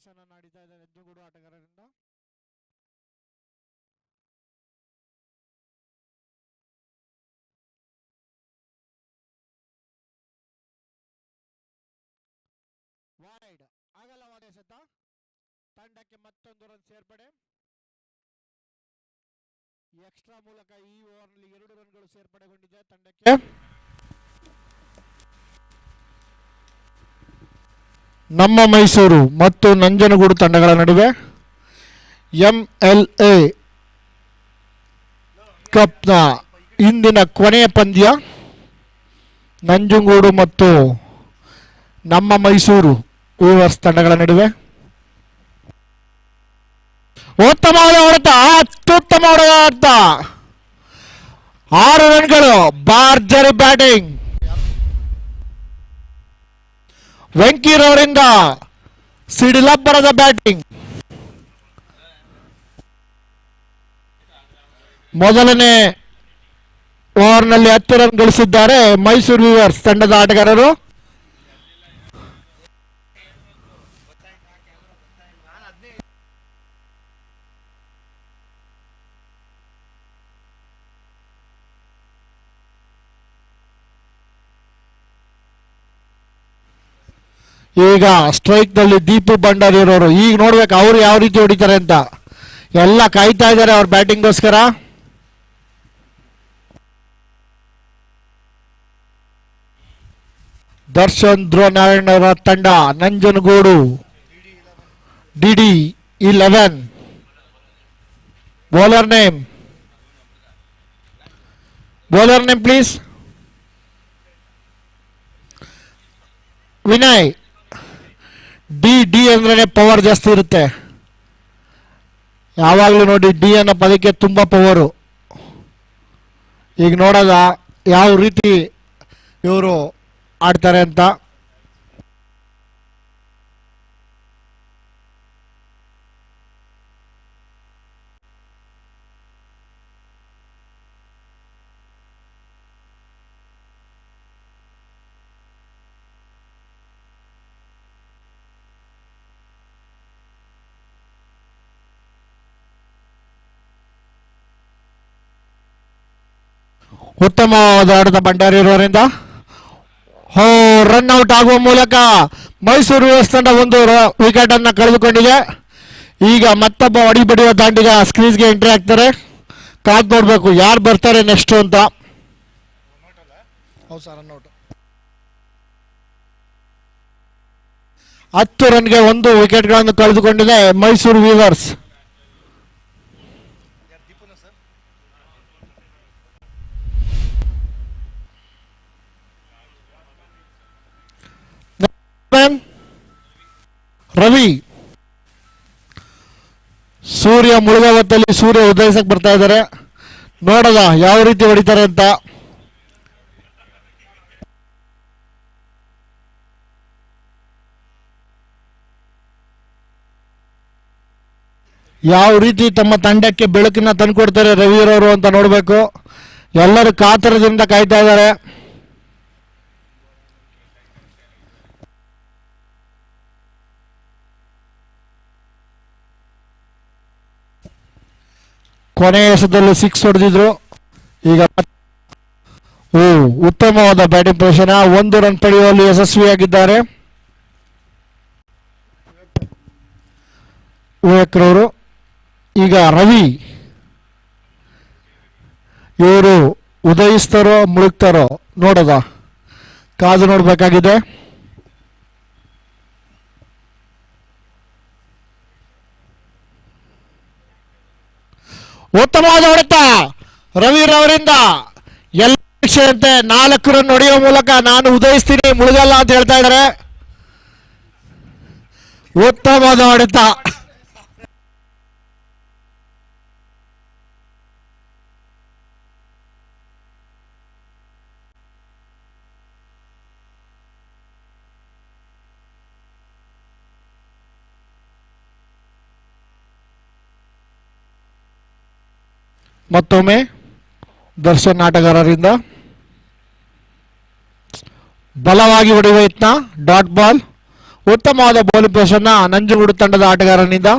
ಪ್ರದರ್ಶನ ನಡೀತಾ ಇದೆ ನೆಜ್ಜುಗೂಡು ಆಟಗಾರರಿಂದ ವೈಡ್ ಅಗಲವಾದ ಎಸೆತ ತಂಡಕ್ಕೆ ಮತ್ತೊಂದು ರನ್ ಸೇರ್ಪಡೆ ಎಕ್ಸ್ಟ್ರಾ ಮೂಲಕ ಈ ಓವರ್ನಲ್ಲಿ ಎರಡು ರನ್ಗಳು ಸೇರ್ಪಡೆಗೊಂಡಿದೆ ತಂಡಕ್ಕೆ ನಮ್ಮ ಮೈಸೂರು ಮತ್ತು ನಂಜನಗೂಡು ತಂಡಗಳ ನಡುವೆ ಎಂ ಎಲ್ ಎ ಕಪ್ನ ಇಂದಿನ ಕೊನೆಯ ಪಂದ್ಯ ನಂಜನಗೂಡು ಮತ್ತು ನಮ್ಮ ಮೈಸೂರು ವೀವರ್ಸ್ ತಂಡಗಳ ನಡುವೆ. ಉತ್ತಮವಾದ ಹೊಡೆತ ಅತ್ಯುತ್ತಮ ಹೊಡೆತ ಆರು ರನ್ಗಳು ಬಾರ್ಜರಿ ಬ್ಯಾಟಿಂಗ್ ವೆಂಕಿರವರಿಂದ ಸಿಡಿಲಬ್ಬರದ ಬ್ಯಾಟಿಂಗ್. ಮೊದಲನೇ ಓವರ್ನಲ್ಲಿ ಹತ್ತು ರನ್ ಗಳಿಸಿದ್ದಾರೆ ಮೈಸೂರು ವಿವರ್ಸ್ ತಂಡದ ಆಟಗಾರರು. ಈಗ ಸ್ಟ್ರೈಕ್ನಲ್ಲಿ ದೀಪು ಭಂಡಾರಿ ಇರೋರು ಈಗ ನೋಡ್ಬೇಕು ಅವ್ರು ಯಾವ ರೀತಿ ಹೊಡಿತಾರೆ ಅಂತ. ಎಲ್ಲ ಕಾಯ್ತಾ ಇದ್ದಾರೆ ಅವ್ರ ಬ್ಯಾಟಿಂಗ್ಗೋಸ್ಕರ. ದರ್ಶನ್ ಧ್ರುವನಾರಾಯಣರ ತಂಡ, Nanjangud DD eleven bowler name bowler name please Vinay D D ಅಂದ್ರೆ ಪವರ್ ಜಾಸ್ತಿ ಇರುತ್ತೆ. ಯಾವಾಗಲೂ ನೋಡಿ ಡಿ ಅನ್ನೋ ಪದಕ್ಕೆ ತುಂಬ ಪವರು ಈಗ ನೋಡೋದ, ಯಾವ ರೀತಿ ಇವರು ಆಡ್ತಾರೆ ಅಂತ? ಉತ್ತಮವಾದ ಆಟದ ಭಂಡಾರಿ ಇರೋರಿಂದ ಹೋ ರನ್ ಔಟ್ ಆಗುವ ಮೂಲಕ ಮೈಸೂರು ಯುಎಸ್ ತಂಡ ಒಂದು ವಿಕೆಟ್ ಅನ್ನ ಕಳೆದುಕೊಂಡಿದೆ. ಈಗ ಮತ್ತೊಬ್ಬ ಹೊಡಿ ಬಡಿಯುವ ದಾಂಡಿಗ ಸ್ಕ್ರೀನ್ಸ್ಗೆ ಎಂಟ್ರಿ ಆಗ್ತಾರೆ ಕಾದ್ ನೋಡ್ಬೇಕು ಯಾರು ಬರ್ತಾರೆ ನೆಕ್ಸ್ಟ್ ಅಂತ. ಹತ್ತು ರನ್ಗೆ ಒಂದು ವಿಕೆಟ್ಗಳನ್ನು ಕಳೆದುಕೊಂಡಿದೆ ಮೈಸೂರು ವೀವರ್ಸ್ ರವಿ ಸೂರ್ಯ ಮುಳುಗೋ ಹೊತ್ತಲ್ಲಿ ಸೂರ್ಯ ಉದಯಿಸಕ್ ಬರ್ತಾ ಇದ್ದಾರೆ. ನೋಡದ ಯಾವ ರೀತಿ ಹೊಡಿತಾರೆ ಅಂತ. ಯಾವ ರೀತಿ ತಮ್ಮ ತಂಡಕ್ಕೆ ಬೆಳಕನ್ನ ತಂದುಕೊಡ್ತಾರೆ ರವಿರವರು ಅಂತ ನೋಡಬೇಕು. ಎಲ್ಲರೂ ಕಾತರದಿಂದ ಕಾಯ್ತಾ ಇದ್ದಾರೆ. ಕೊನೆಯ ಎಸೆತದಲ್ಲಿ ಸಿಕ್ಸ್ ಹೊಡೆದಿದ್ರು. ಈಗ ಓ, ಉತ್ತಮವಾದ ಬ್ಯಾಟಿಂಗ್ ಪ್ರದರ್ಶನ ಒಂದು ರನ್ ಪಡೆಯುವಲ್ಲಿ ಯಶಸ್ವಿಯಾಗಿದ್ದಾರೆ. ವಿವೇಕ್ರವರು ಈಗ ರವಿ. ಇವರು ಉದಯಿಸ್ತಾರೋ ಮುಳುಗ್ತಾರೋ ನೋಡೋದ. ಕಾದು ನೋಡಬೇಕಾಗಿದೆ. ಉತ್ತಮವಾದ ಹೊಡೆತ. ರವಿರವರಿಂದ ಎಲ್ಲ ಪರೀಕ್ಷೆಯಂತೆ ನಾಲ್ಕು ರನ್ ಹೊಡೆಯುವ ಮೂಲಕ ನಾನು ಉದಯಿಸ್ತೀನಿ. ಮುಳುಗಲ್ಲ ಅಂತ ಹೇಳ್ತಾ ಇದ್ದಾರೆ. ಉತ್ತಮವಾದ ಹೊಡೆತ. ಮತ್ತೊಮ್ಮೆ ದರ್ಶನ್ ಆಟಗಾರರಿಂದ ಬಲವಾಗಿ ಹೊಡೆಯುವ ಯತ್ನ, ಡಾಟ್ ಬಾಲ್, ಉತ್ತಮವಾದ ಬೌಲಿಂಗ್ ಪ್ರದರ್ಶನ ನಂಜುಗೂಡು ತಂಡದ ಆಟಗಾರನಿಂದ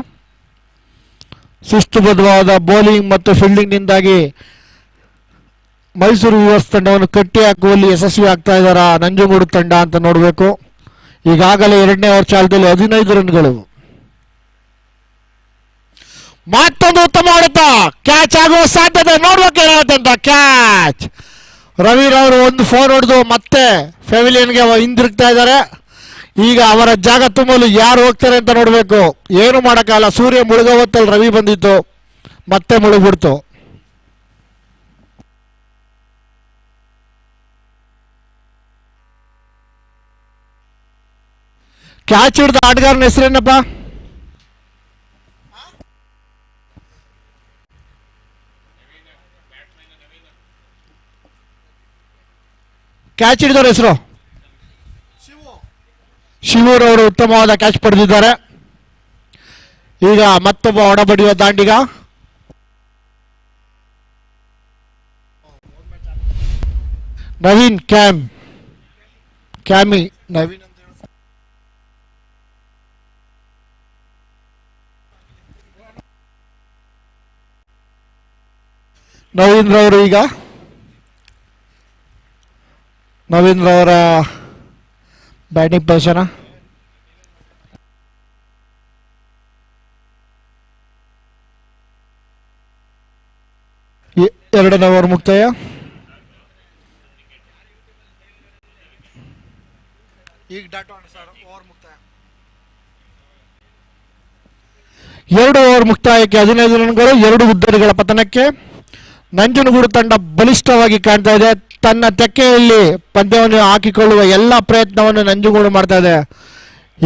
ಶಿಸ್ತುಬದ್ಧವಾದ ಬೌಲಿಂಗ್ ಮತ್ತು ಫೀಲ್ಡಿಂಗ್ನಿಂದಾಗಿ ಮೈಸೂರು ಯುವರ್ಸ್ ತಂಡವನ್ನು ಕಟ್ಟಿ ಹಾಕುವಲ್ಲಿ ಯಶಸ್ವಿ ಆಗ್ತಾ ಇದ್ದಾರಾ ನಂಜನಗೂಡು ತಂಡ ಅಂತ ನೋಡಬೇಕು. ಈಗಾಗಲೇ ಎರಡನೇ ಓವರ್ ಚಾಲದಲ್ಲಿ ಹದಿನೈದು ರನ್ಗಳು. ಮತ್ತೊಂದು ಉತ್ತಮ ಹೊಡೆತ. ಕ್ಯಾಚ್ ಆಗುವ ಸಾಧ್ಯತೆ ನೋಡ್ಬೇಕೇನಾಗುತ್ತೆ ಅಂತ. ಕ್ಯಾಚ್ ರವಿರವರು ಒಂದು ಫೋನ್ ಹೊಡೆದು ಮತ್ತೆ ಫೆವಿಲಿಯನ್ಗೆ ಹಿಂದಿರುಗ್ತಾ ಇದ್ದಾರೆ. ಈಗ ಅವರ ಜಾಗ ತುಂಬಲು ಯಾರು ಹೋಗ್ತಾರೆ ಅಂತ ನೋಡಬೇಕು. ಏನು ಮಾಡೋಕ್ಕಾಗಲ್ಲ. ಸೂರ್ಯ ಮುಳುಗೋ ಹೊತ್ತಲ್ಲಿ ರವಿ ಬಂದಿತ್ತು. ಮತ್ತೆ ಮುಳುಗ್ಬಿಡ್ತು. ಕ್ಯಾಚ್ ಹಿಡಿದ ಆಟಗಾರನ ಹೆಸರೇನಪ್ಪ? ಕ್ಯಾಚ್ ಹಿಡಿದವ್ರ ಹೆಸರು? ಶಿವೂರ್ ಅವರು ಉತ್ತಮವಾದ ಕ್ಯಾಚ್ ಪಡೆದಿದ್ದಾರೆ. ಈಗ ಮತ್ತೊಬ್ಬ ಒಡಬಡಿಯುವ ದಾಂಡಿಗ. ನವೀನ್ ಕ್ಯಾಮ್. ಕ್ಯಾಮಿ ನವೀನ್. ನವೀನ್ ರವರು ಈಗ. ನವೀನ್ ಅವರ ಬ್ಯಾಟಿಂಗ್ ಪೊಸಿಷನ್ ಎರಡನೇ ಓವರ್ ಮುಕ್ತಾಯ. ಈಗ ಓವರ್ ಮುಕ್ತಾಯ. ಎರಡು ಓವರ್ ಮುಕ್ತಾಯಕ್ಕೆ ಹದಿನೈದು ರನ್ಗಳು ಎರಡು ಉದ್ದರಿಗಳ ಪತನಕ್ಕೆ ನಂಜನಗೂಡು ತಂಡ ಬಲಿಷ್ಠವಾಗಿ ಕಾಣ್ತಾ ಇದೆ. ತನ್ನ ತೆಕ್ಕೆಯಲ್ಲಿ ಪಂದ್ಯವನ್ನು ಹಾಕಿಕೊಳ್ಳುವ ಎಲ್ಲ ಪ್ರಯತ್ನವನ್ನು ನಂಜುಗೂಡು ಮಾಡ್ತಾ ಇದೆ.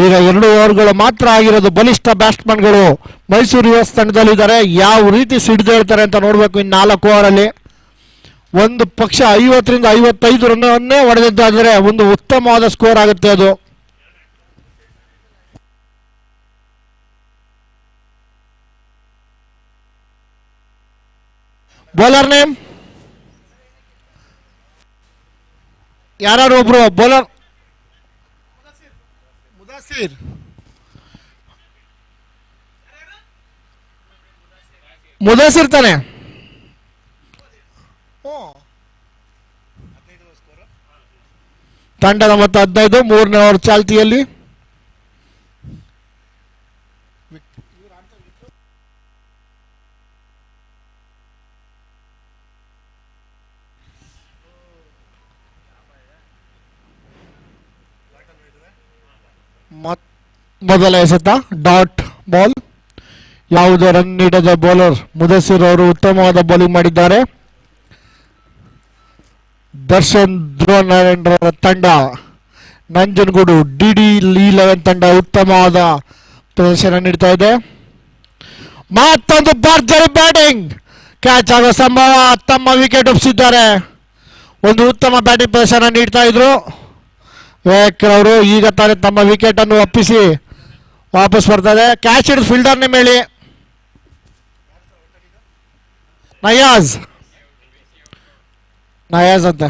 ಈಗ ಎರಡು ಓವರ್ಗಳು ಮಾತ್ರ ಆಗಿರೋದು ಬಲಿಷ್ಠ ಬ್ಯಾಟ್ಸ್ಮನ್ಗಳು. ಮೈಸೂರು ಯುವಸ್ ತಂಡದಲ್ಲಿದ್ದಾರೆ. ಯಾವ ರೀತಿ ಸಿಡಿದೇಳ್ತಾರೆ ಅಂತ ನೋಡಬೇಕು ಇನ್ನು ನಾಲ್ಕು ಓವರಲ್ಲಿ. ಒಂದು ಪಕ್ಷ ಐವತ್ತರಿಂದ ಐವತ್ತೈದು ರನ್ನನ್ನೇ ಹೊಡೆದಿದ್ದಾದರೆ ಒಂದು ಉತ್ತಮವಾದ ಸ್ಕೋರ್ ಆಗುತ್ತೆ ಅದು. ಬೌಲರ್ ನೇಮ್ ಯಾರು ಒಬ್ರು ಬೌಲರ್? ಮುದಾಸಿರ್. ಮುದಾಸಿರ್ ತಾನೆ? ತಂಡದ ಮತ್ತೆ ಹದಿನೈದು ಮೂರನೇ ಓವರ್ ಚಾಲ್ತಿಯಲ್ಲಿ. ಮೊದಲ ಎಸೆತ ಡಾಟ್ ಬಾಲ್ ಯಾವುದೇ ರನ್ ನೀಡದ ಬೌಲರ್ ಮುದಸಿರ್ ಅವರು ಉತ್ತಮವಾದ ಬೌಲಿಂಗ್ ಮಾಡಿದ್ದಾರೆ. ದರ್ಶನ್ ಧ್ರುವ ನಾರಾಯಣರ ತಂಡ. ನಂಜನಗೂಡು ಡಿ ಡಿ ಲೆವೆನ್ ತಂಡ ಉತ್ತಮವಾದ ಪ್ರದರ್ಶನ ನೀಡ್ತಾ ಇದೆ. ಮತ್ತೊಂದು ಭರ್ಜರಿ ಬ್ಯಾಟಿಂಗ್ ಕ್ಯಾಚ್ ಆಗೋ ಸಂಭವ ತಮ್ಮ ವಿಕೆಟ್ ಒಪ್ಪಿಸಿದ್ದಾರೆ ಒಂದು ಉತ್ತಮ ಬ್ಯಾಟಿಂಗ್ ಪ್ರದರ್ಶನ ನೀಡ್ತಾ ಇದ್ರು. ವಿವೇಕ್ ಅವರು ಈಗ ತಾನೇ ತಮ್ಮ ವಿಕೆಟ್ ಅನ್ನು ಒಪ್ಪಿಸಿ ವಾಪಸ್ ಬರ್ತದೆ. ಕ್ಯಾಚ್ ಹಿಡಿದು ಫೀಲ್ಡರ್ ನಿಮ್ಮ ಹೇಳಿ. ನಯಾಜ್. ನಯಾಜ್ ಅಂತ.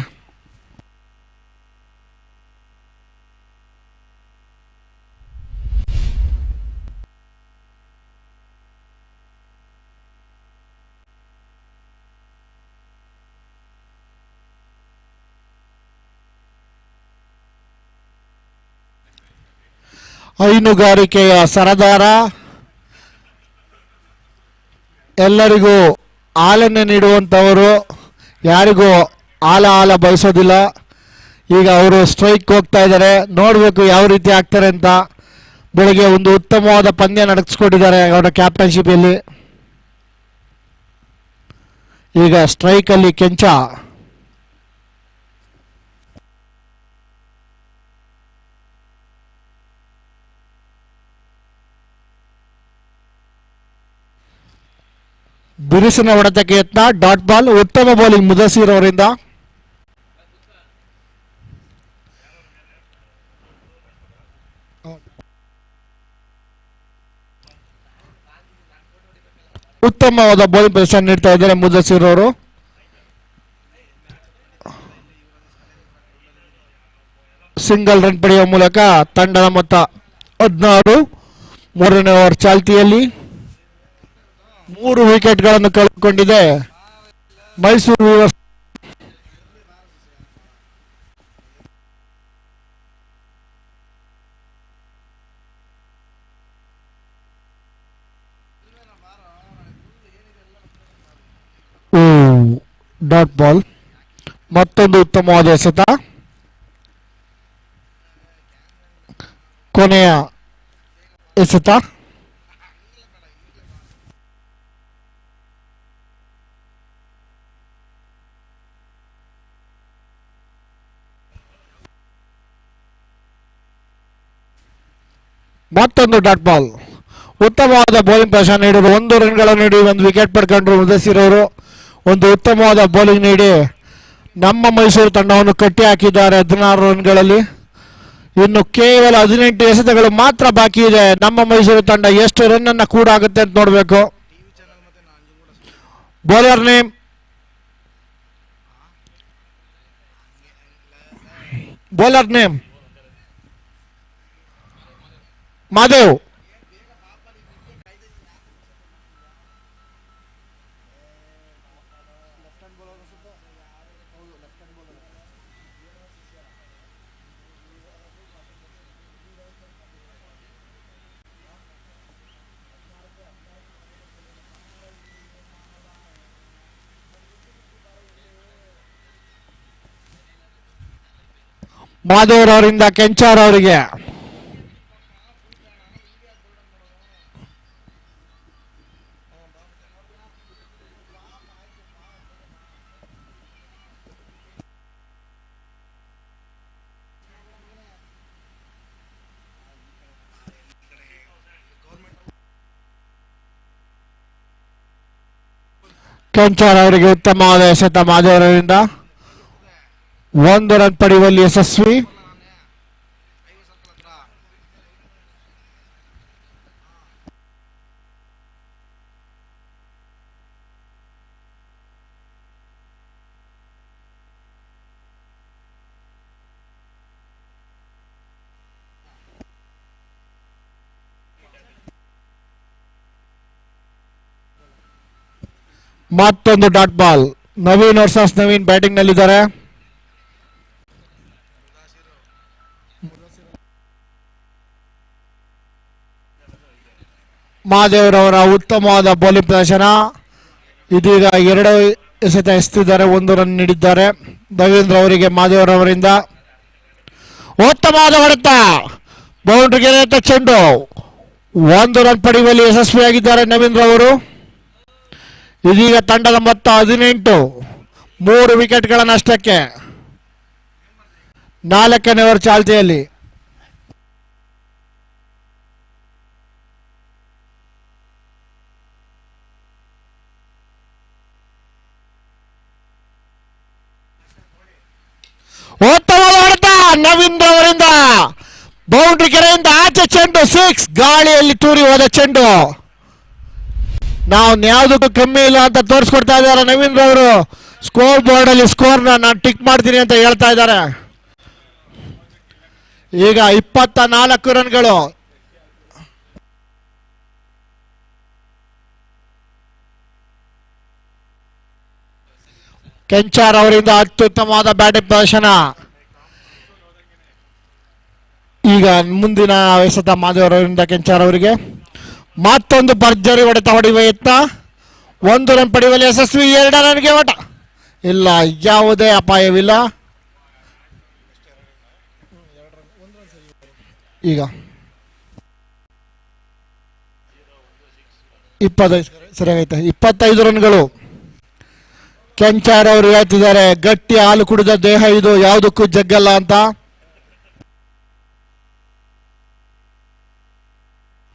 ಹೈನುಗಾರಿಕೆಯ ಸರದಾರ. ಎಲ್ಲರಿಗೂ ಹಾಲನ್ನು ನೀಡುವಂಥವರು ಯಾರಿಗೂ ಹಾಲ ಹಾಲ ಬಯಸೋದಿಲ್ಲ. ಈಗ ಅವರು ಸ್ಟ್ರೈಕ್ ಹೋಗ್ತಾ ಇದ್ದಾರೆ. ನೋಡಬೇಕು ಯಾವ ರೀತಿ ಆಗ್ತಾರೆ ಅಂತ. ಬೆಳಗ್ಗೆ ಒಂದು ಉತ್ತಮವಾದ ಪಂದ್ಯ ನಡೆಸ್ಕೊಟ್ಟಿದ್ದಾರೆ ಅವರ ಕ್ಯಾಪ್ಟನ್ಶಿಪಲ್ಲಿ ಈಗ ಸ್ಟ್ರೈಕಲ್ಲಿ ಕೆಂಚ. ಬಿರುಸಿನ ಹೊಡೆತಕ್ಕೆ ಯತ್ನ. ಡಾಟ್ ಬಾಲ್ ಉತ್ತಮ ಬೌಲಿಂಗ್ ಮುದಸೀರ್ ಅವರಿಂದ. ಉತ್ತಮವಾದ ಬೌಲಿಂಗ್ ಪ್ರದರ್ಶನ ನೀಡ್ತಾ ಇದ್ದಾರೆ ಮುದಸೀರ್ ಅವರು. ಸಿಂಗಲ್ ರನ್ ಪಡೆಯುವ ಮೂಲಕ ತಂಡದ ಮೊತ್ತ ಹದಿನಾರು. ಮೂರನೇ ಓವರ್ ಚಾಲ್ತಿಯಲ್ಲಿ. ಮೂರು ವಿಕೆಟ್ಗಳನ್ನು ಕಳೆದುಕೊಂಡಿದೆ. Mysuru warriors dot ball. ಮತ್ತೊಂದು ಉತ್ತಮವಾದ ಎಸೆತ ಕೊನೆಯ ಎಸೆತ. ಮತ್ತೊಂದು ಡಾಟ್ ಬಾಲ್. ಉತ್ತಮವಾದ ಬೌಲಿಂಗ್ ಪ್ರದರ್ಶನ ನೀಡಿದ್ರು ಒಂದು ರನ್ಗಳನ್ನು ನೀಡಿ ಒಂದು ವಿಕೆಟ್ ಪಡ್ಕೊಂಡ್ರು ಮುದಸಿರೋರು ಒಂದು ಉತ್ತಮವಾದ ಬೌಲಿಂಗ್ ನೀಡಿ ನಮ್ಮ ಮೈಸೂರು ತಂಡವನ್ನು ಕಟ್ಟಿ ಹಾಕಿದ್ದಾರೆ ಹದಿನಾರು ರನ್ಗಳಲ್ಲಿ. ಇನ್ನು ಕೇವಲ ಹದಿನೆಂಟು ಎಸೆತಗಳು ಮಾತ್ರ ಬಾಕಿ ಇದೆ. ನಮ್ಮ ಮೈಸೂರು ತಂಡ ಎಷ್ಟು ರನ್ ಅನ್ನ ಕೂಡ ಆಗುತ್ತೆ ಅಂತ ನೋಡಬೇಕು. Bowler name bowler name Madev ಮಾದೇವ್ರವರಿಂದ Kenchar ಅವರಿಗೆ ಕೆಂಚಾರ್ ಅವರಿಗೆ ಉತ್ತಮವಾದ ಎಸೆತ ಮಾದೇವರವರಿಂದ ಒಂದು ರನ್ ಪಡೆಯುವಲ್ಲಿ ಯಶಸ್ವಿ. ಮತ್ತೊಂದು dot ball. Naveen versus Naveen batting ನಲ್ಲಿದ್ದಾರೆ ಮಹಾದೇವ್ರವರ ಉತ್ತಮವಾದ ಬೌಲಿಂಗ್ ಪ್ರದರ್ಶನ. ಇದೀಗ ಎರಡು ಎಸೆತ ಎಸ್ತಿದ್ದಾರೆ, ಒಂದು ರನ್ ನೀಡಿದ್ದಾರೆ. ರವೀಂದ್ರ ಅವರಿಗೆ ಮಾದೇವರವರಿಂದ ಉತ್ತಮವಾದ ಹೊಡೆತ. ಬೌಂಡ್ರಿಗೆ ಚೆಂಡು. ಒಂದು ರನ್ ಪಡೆಯುವಲ್ಲಿ ಯಶಸ್ವಿಯಾಗಿದ್ದಾರೆ ನವೀಂದ್ರ ಅವರು. ಇದೀಗ ತಂಡದ ಮೊತ್ತ ಹದಿನೆಂಟು. ಮೂರು ವಿಕೆಟ್ಗಳ ನಷ್ಟಕ್ಕೆ. ನಾಲ್ಕನೇ ಓವರ್ ಚಾಲ್ತಿಯಲ್ಲಿ ಉತ್ತಮವಾದ ಹೊಡೆತ ನವೀಂದ್ರ ಅವರಿಂದ. ಬೌಂಡ್ರಿ ಕೆರೆಯಿಂದ ಆಚೆ ಚೆಂಡು, ಸಿಕ್ಸ್ ಗಾಳಿಯಲ್ಲಿ ತೂರಿ ಹೋದ ಚೆಂಡು. ನಾವು ಯಾವುದಕ್ಕೂ ಕಮ್ಮಿ ಇಲ್ಲ ಅಂತ ತೋರಿಸ್ಕೊಡ್ತಾ ಇದ್ದಾರೆ ನವೀನ್ ಅವರು. ಸ್ಕೋರ್ ಬೋರ್ಡ್ ಅಲ್ಲಿ ಸ್ಕೋರ್ ನಾನು ಟಿಕ್ ಮಾಡ್ತೀನಿ ಅಂತ ಹೇಳ್ತಾ ಇದ್ದಾರೆ. ಈಗ ಇಪ್ಪತ್ತ ನಾಲ್ಕು ರನ್ಗಳು. ಕೆಂಚಾರ್ ಅವರಿಂದ ಅತ್ಯುತ್ತಮವಾದ ಬ್ಯಾಟಿಂಗ್ ಪ್ರದರ್ಶನ. ಈಗ ಮುಂದಿನ ಎಸೆತ ಮಾದೇವರವರಿಂದ ಕೆಂಚಾರ್ ಅವರಿಗೆ. ಮತ್ತೊಂದು ಭರ್ಜರಿ ಹೊಡೆತ ಹೊಡೆಯುವ ಯತ್ನ. ಒಂದು ರನ್ ಪಡೆಯುವಲ್ಲಿ ಯಶಸ್ವಿ ಎರಡು ರನ್ಗೆ ಓಟ ಇಲ್ಲ, ಯಾವುದೇ ಅಪಾಯವಿಲ್ಲ. ಈಗ ಇಪ್ಪತ್ತೈದು ಸರಿಯಾಗೈತೆ ಇಪ್ಪತ್ತೈದು ರನ್ಗಳು. ಕೆಂಚಾರ್ ಅವರು ಹೇಳ್ತಿದ್ದಾರೆ, ಗಟ್ಟಿ ಹಾಲು ಕುಡಿದ ದೇಹ ಇದು, ಯಾವುದಕ್ಕೂ ಜಗ್ಗಲ್ಲ ಅಂತ.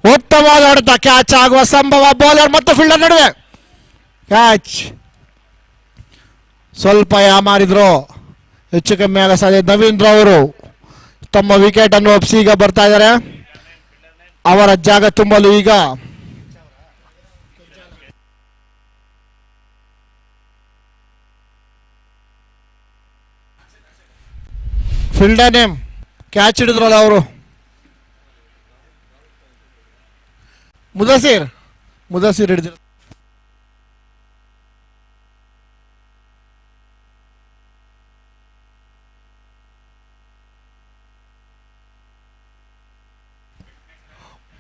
ಉತ್ತಮವಾದ ಹೊಡೆತ ಕ್ಯಾಚ್ ಆಗುವ ಸಂಭವ ಬೌಲರ್ ಮತ್ತು ಫೀಲ್ಡರ್ ನಡುವೆ. ಕ್ಯಾಚ್ ಸ್ವಲ್ಪ ಯಾಮಾರಿದ್ರು ಹೆಚ್ಚು ಕಮ್ಮಿ ಆಗೋ ಸಾಧ್ಯ. ನವೀಂದ್ರ ಅವರು ತಮ್ಮ ವಿಕೆಟ್ ಅನ್ನು ಒಪ್ಪಿಸಿ ಈಗ ಬರ್ತಾ ಇದ್ದಾರೆ. ಅವರ ಜಾಗ ತುಂಬಲು ಈಗ. ಫೀಲ್ಡರ್ ನೇಮ್ ಕ್ಯಾಚ್ ಹಿಡಿದ್ರಲ್ಲ ಅವರು. ಮುದಸಿರ್, ಮುದಾಸಿರ್ ಹಿಡಿದಿರ.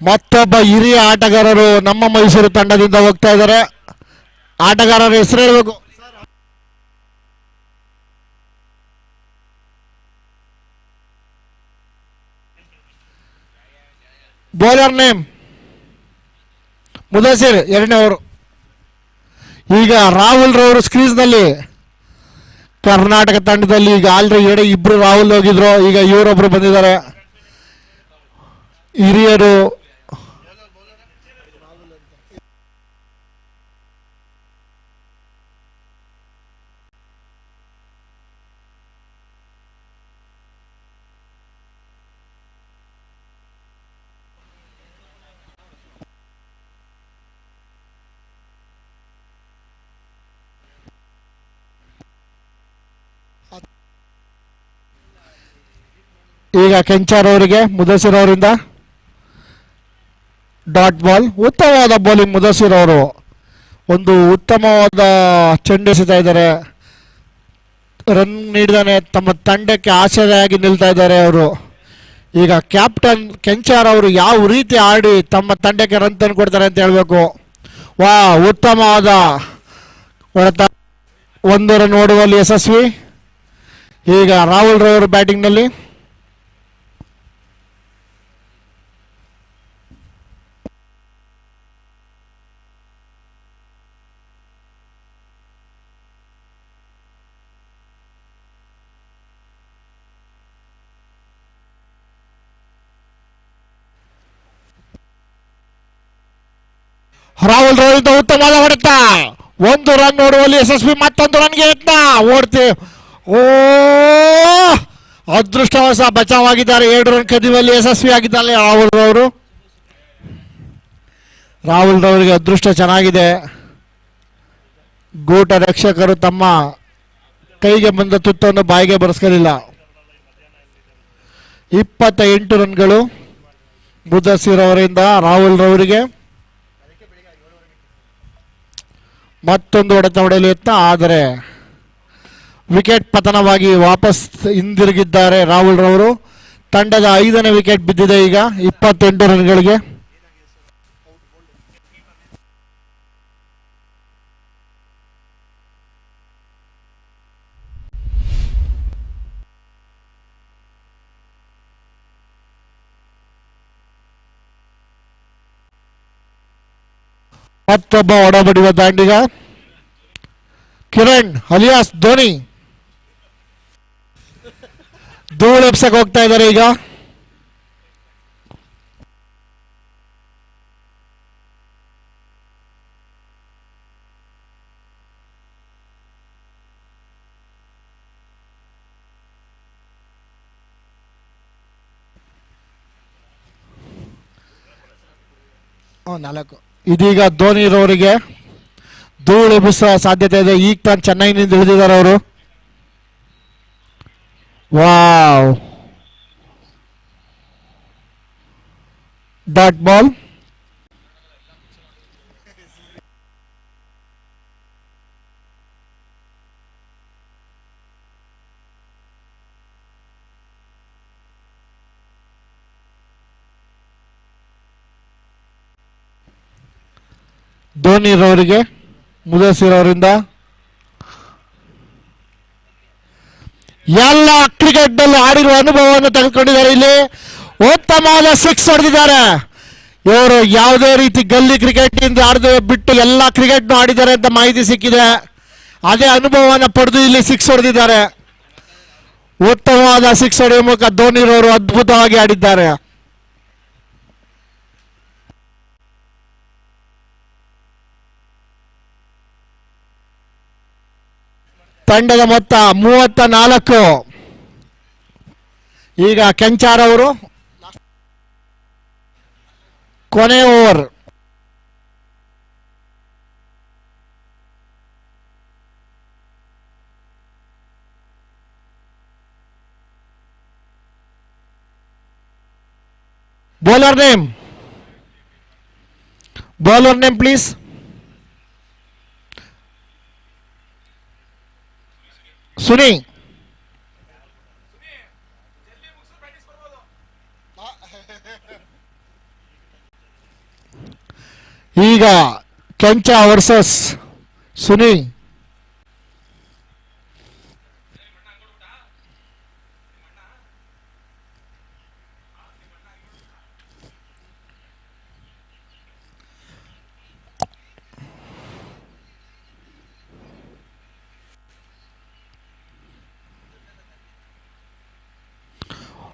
ಮತ್ತೊಬ್ಬ ಹಿರಿಯ ಆಟಗಾರರು ನಮ್ಮ ಮೈಸೂರು ತಂಡದಿಂದ ಹೋಗ್ತಾ ಇದ್ದಾರೆ. ಆಟಗಾರರ ಹೆಸರು ಹೇಳಬೇಕು. ಬೌಲರ್ ನೇಮ್ ಮುದಸಿರ್, ಎರಡನೇ ಅವರು. ಈಗ ರಾಹುಲ್ ರವರು ಸ್ಕ್ರೀಸ್ನಲ್ಲಿ ಕರ್ನಾಟಕ ತಂಡದಲ್ಲಿ ಈಗ ಆಲ್ರೆಡಿ ಎರಡು ಇಬ್ರು ರಾಹುಲ್ ಹೋಗಿದ್ರು. ಈಗ ಇವರೊಬ್ರು ಬಂದಿದ್ದಾರೆ. ಹಿರಿಯರು ಈಗ ಕೆಂಚಾರ್ ಅವರಿಗೆ ಮುದಸಿರ್ ಅವರಿಂದ ಡಾಟ್ ಬಾಲ್, ಉತ್ತಮವಾದ ಬೌಲಿಂಗ್ ಮುದಸಿರ್ ಅವರು ಒಂದು ಉತ್ತಮವಾದ ಚೆಂಡು ಎಸೆತಾ ಇದ್ದಾರೆ. ರನ್ ನೀಡಿದಾನೆ, ತಮ್ಮ ತಂಡಕ್ಕೆ ಆಶ್ಚರ್ಯವಾಗಿ ನಿಲ್ತಾ ಇದ್ದಾರೆ ಅವರು. ಈಗ ಕ್ಯಾಪ್ಟನ್ ಕೆಂಚಾರ್ ಅವರು ಯಾವ ರೀತಿ ಆಡಿ ತಮ್ಮ ತಂಡಕ್ಕೆ ರನ್ ತಂದು ಕೊಡ್ತಾರೆ ಅಂತ ಹೇಳಬೇಕು. ವಾ, ಉತ್ತಮವಾದ ಹೊಡೆತ ಒಂದು ರನ್ ಓಡುವಲ್ಲಿ ಯಶಸ್ವಿ. ಈಗ ರಾಹುಲ್ ರವರು ಬ್ಯಾಟಿಂಗ್ನಲ್ಲಿ ರಾಹುಲ್ ರೋಹಿತ್ ಉತ್ತಮವಾದ ಹೊಡೆತ. ಒಂದು ರನ್ ನೋಡುವಲ್ಲಿ ಯಶಸ್ವಿ ಮತ್ತೊಂದು ರನ್ಗೆ ಯತ್ನ. ಓಡ್ತಿ ಓ! ಅದೃಷ್ಟವಶ ಬಚಾವಾಗಿದ್ದಾರೆ. ಎರಡು ರನ್ ಕದಿಯುವಲ್ಲಿ ಯಶಸ್ವಿ ಆಗಿದ್ದಾರೆ ರಾಹುಲ್ ರವರು. ರಾಹುಲ್ ರವರಿಗೆ ಅದೃಷ್ಟ ಚೆನ್ನಾಗಿದೆ. ಗೂಟ ರಕ್ಷಕರು ತಮ್ಮ ಕೈಗೆ ಬಂದ ತುತ್ತನ್ನು ಬಾಯಿಗೆ ಬರೆಸ್ಕೊಳ್ಳಿಲ್ಲ ಇಪ್ಪತ್ತ ಎಂಟು ರನ್ಗಳು ಬುದ್ಧಸಿರವರಿಂದ ರಾಹುಲ್ ರವರಿಗೆ ಮತ್ತೊಂದು ಹೊಡೆತ ಹೊಡೆಯಲು ಯತ್ನ, ಆದರೆ ವಿಕೆಟ್ ಪತನವಾಗಿ ವಾಪಸ್ ಹಿಂದಿರುಗಿದ್ದಾರೆ ರಾಹುಲ್ ರವರು ತಂಡದ ಐದನೇ ವಿಕೆಟ್ ಬಿದ್ದಿದೆ ಈಗ, ಇಪ್ಪತ್ತೆಂಟು ರನ್ಗಳಿಗೆ. ಮತ್ತೊಬ್ಬ ಒಡಬಡಿಯುವ ದಾಂಡಿಗ. ಕಿರಣ್ ಅಲಿಯಾಸ್ ಧೋನಿ. ಧೂಳೆಪ್ಸಕ್ ಹೋಗ್ತಾ ಇದ್ದಾರೆ ಈಗ. ಹ್ಮ್, ನಾಲ್ಕು. ಇದೀಗ ಧೋನಿರವರಿಗೆ ಧೂಳು ಎಬ್ಬಿಸುವ ಸಾಧ್ಯತೆ ಇದೆ. ಈಗ ತಾನು ಚೆನ್ನೈನಿಂದ ಇಳಿದಿದ್ದಾರೆ ಅವರು. ವಾವ್. ಡಾಟ್ ಬಾಲ್ ಧೋನಿರವರಿಗೆ ಮುದಸಿರ್ ಅವರಿಂದ. ಎಲ್ಲ ಕ್ರಿಕೆಟ್ನಲ್ಲಿ ಆಡಿರುವ ಅನುಭವವನ್ನು ತೆಗೆದುಕೊಂಡಿದ್ದಾರೆ ಇಲ್ಲಿ. ಉತ್ತಮವಾದ ಸಿಕ್ಸ್ ಹೊಡೆದಿದ್ದಾರೆ. ಇವರು ಯಾವುದೇ ರೀತಿ ಗಲ್ಲಿ ಕ್ರಿಕೆಟ್ ಇಂದ ಆಡದೆ ಬಿಟ್ಟು ಎಲ್ಲ ಕ್ರಿಕೆಟ್ ಆಡಿದ್ದಾರೆ ಅಂತ ಮಾಹಿತಿ ಸಿಕ್ಕಿದೆ. ಅದೇ ಅನುಭವವನ್ನು ಪಡೆದು ಇಲ್ಲಿ ಸಿಕ್ಸ್ ಹೊಡೆದಿದ್ದಾರೆ. ಉತ್ತಮವಾದ ಸಿಕ್ಸ್ ಹೊಡೆಯುವ ಮೂಲಕ ಧೋನಿರವರು ಅದ್ಭುತವಾಗಿ ಆಡಿದ್ದಾರೆ. ತಂಡದ ಮೊತ್ತ ಮೂವತ್ತ ನಾಲ್ಕು ಈಗ ಕೆಂಚಾರ್ ಅವರು. ಕೊನೆ over. Bowler name bowler name please Suni ಈಗ ಕೆಂಚ ವರ್ಸಸ್ ಸುನಿ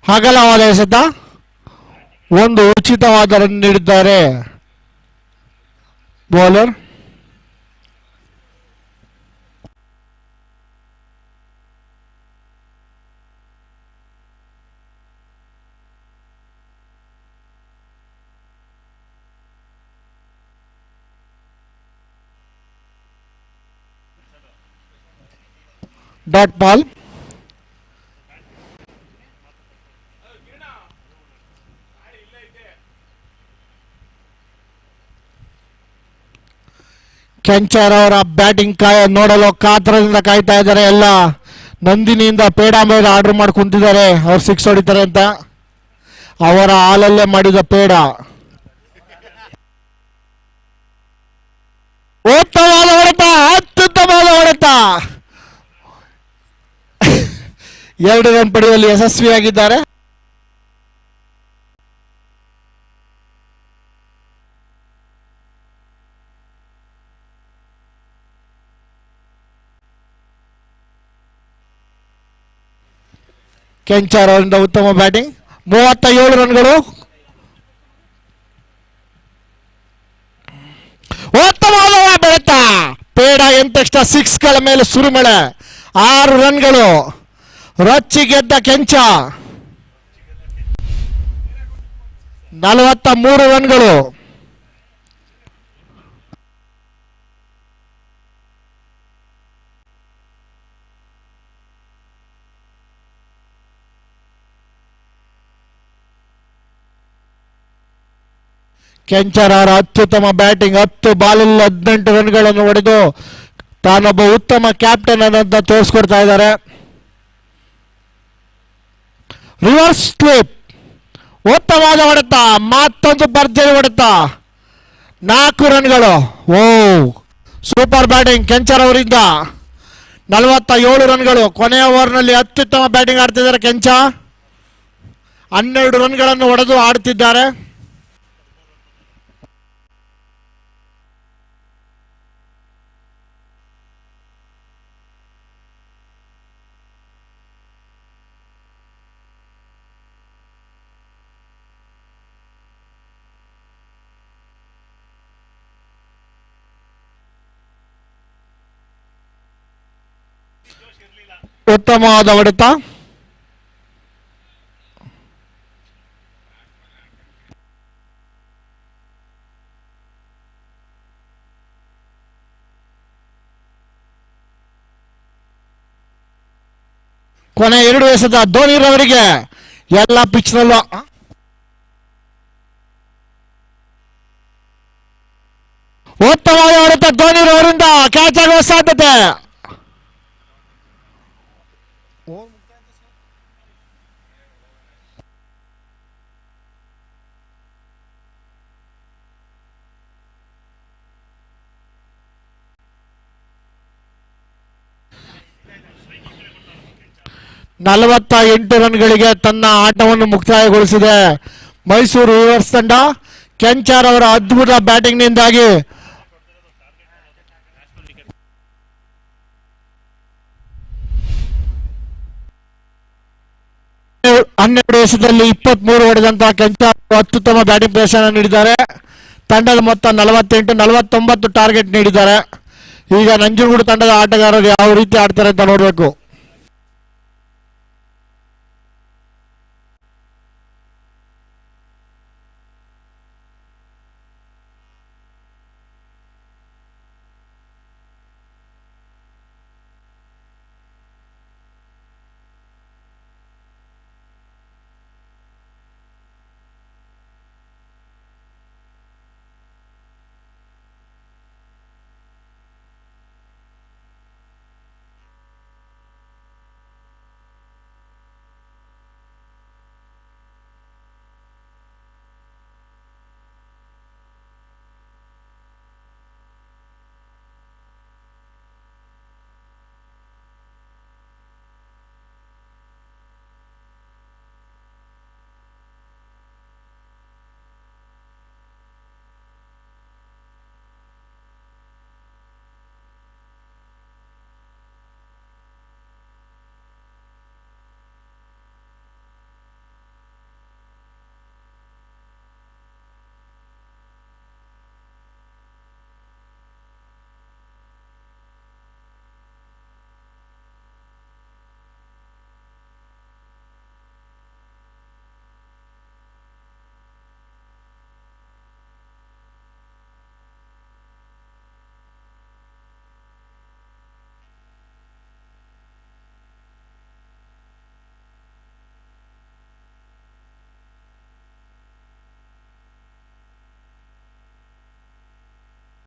ಅಗಲವಾದ ಎಸೆತ ಒಂದು ಉಚಿತವಾದ ರನ್ ನೀಡಿದ್ದಾರೆ. ಬೌಲರ್. Dot ball. ಕೆಂಚರ್ ಅವರ ಬ್ಯಾಟಿಂಗ್ ಕಾಯ ನೋಡಲು ಕಾತರದಿಂದ ಕಾಯ್ತಾ ಇದ್ದಾರೆ ಎಲ್ಲ. ನಂದಿನಿಯಿಂದ ಪೇಡ ಮೇಲೆ ಆರ್ಡರ್ ಮಾಡಿ ಕುಂತಿದ್ದಾರೆ. ಅವ್ರು ಸಿಕ್ಸ್ ಹೊಡಿತಾರೆ ಅಂತ. ಅವರ ಹಾಲಲ್ಲೇ ಮಾಡಿದ ಪೇಡ. ಉತ್ತಮವಾದ ಹೊಡೆತ, ಅತ್ಯುತ್ತಮವಾದ ಹೊಡೆತ. ಎರಡು ರನ್ ಪಡೆಯುವಲ್ಲಿ ಯಶಸ್ವಿಯಾಗಿದ್ದಾರೆ. ಕೆಂಚಾರ್ ಅವರಿಂದ ಉತ್ತಮ ಬ್ಯಾಟಿಂಗ್. ಮೂವತ್ತ ಏಳು ರನ್ಗಳು. ಉತ್ತಮವಾದ ಬೆಳೆತ ಪೇಡ ಎಂತಕ್ಷಣ ಸಿಕ್ಸ್ಗಳ ಮೇಲೆ ಸುರಿಮಳೆ. ಆರು ರನ್ಗಳು. ರಚ್ಚಿ ಗೆದ್ದ ಕೆಂಚ. ನಲವತ್ತ ಮೂರು ರನ್ಗಳು. ಕೆಂಚರ್ ಅವರ ಅತ್ಯುತ್ತಮ ಬ್ಯಾಟಿಂಗ್, ಹತ್ತು ಬಾಲಲ್ಲಿ ಹದಿನೆಂಟು ರನ್ಗಳನ್ನು ಹೊಡೆದು ತಾನೊಬ್ಬ ಉತ್ತಮ ಕ್ಯಾಪ್ಟನ್ ಅನ್ನೋದನ್ನ ತೋರಿಸ್ಕೊಡ್ತಾ ಇದ್ದಾರೆ. Reverse sweep. ಉತ್ತಮವಾದ ಹೊಡೆತ, ಮತ್ತೊಂದು ಭರ್ಜರಿ ಹೊಡೆತ. ನಾಲ್ಕು ರನ್ಗಳು. ಓ ಸೂಪರ್ ಬ್ಯಾಟಿಂಗ್ ಕೆಂಚರ್ ಅವರಿಂದ. ನಲವತ್ತ ಏಳು ರನ್ಗಳು. ಕೊನೆಯ ಓವರ್ನಲ್ಲಿ ಅತ್ಯುತ್ತಮ ಬ್ಯಾಟಿಂಗ್ ಆಡ್ತಿದ್ದಾರೆ ಕೆಂಚ. ಹನ್ನೆರಡು ರನ್ಗಳನ್ನು ಹೊಡೆದು ಆಡ್ತಿದ್ದಾರೆ. ಉತ್ತಮವಾದ ಹೊಡೆತ ಕೊನೆ ಎರಡು ಎಸೆತ ಧೋನಿರವರಿಗೆ ಎಲ್ಲ ಪಿಚ್ನಲ್ಲೂ ಉತ್ತಮವಾದ ಹೊಡೆತ ಧೋನಿರವರಿಂದ ಕ್ಯಾಚ್ ಆಗುವ ಸಾಧ್ಯತೆ ನಲವತ್ತ ಎಂಟು ರನ್ಗಳಿಗೆ ತನ್ನ ಆಟವನ್ನು ಮುಕ್ತಾಯಗೊಳಿಸಿದೆ. ಮೈಸೂರು ರಿವರ್ಸ್ ತಂಡ ಕೆಂಚಾರ್ ಅವರ ಅದ್ಭುತ ಬ್ಯಾಟಿಂಗ್ನಿಂದಾಗಿ ಹನ್ನೆರಡು ವರ್ಷದಲ್ಲಿ ಇಪ್ಪತ್ತ್ ಮೂರು ಹೊಡೆದಂತಹ ಕೆಂಚಾರ್ ಅತ್ಯುತ್ತಮ ಬ್ಯಾಟಿಂಗ್ ಪ್ರದರ್ಶನ ನೀಡಿದ್ದಾರೆ. ತಂಡದ ಮೊತ್ತ ನಲವತ್ತೆಂಟು, ನಲವತ್ತೊಂಬತ್ತು ಟಾರ್ಗೆಟ್ ನೀಡಿದ್ದಾರೆ. ಈಗ ನಂಜನಗೂಡು ತಂಡದ ಆಟಗಾರರು ಯಾವ ರೀತಿ ಆಡ್ತಾರೆ ಅಂತ ನೋಡಬೇಕು.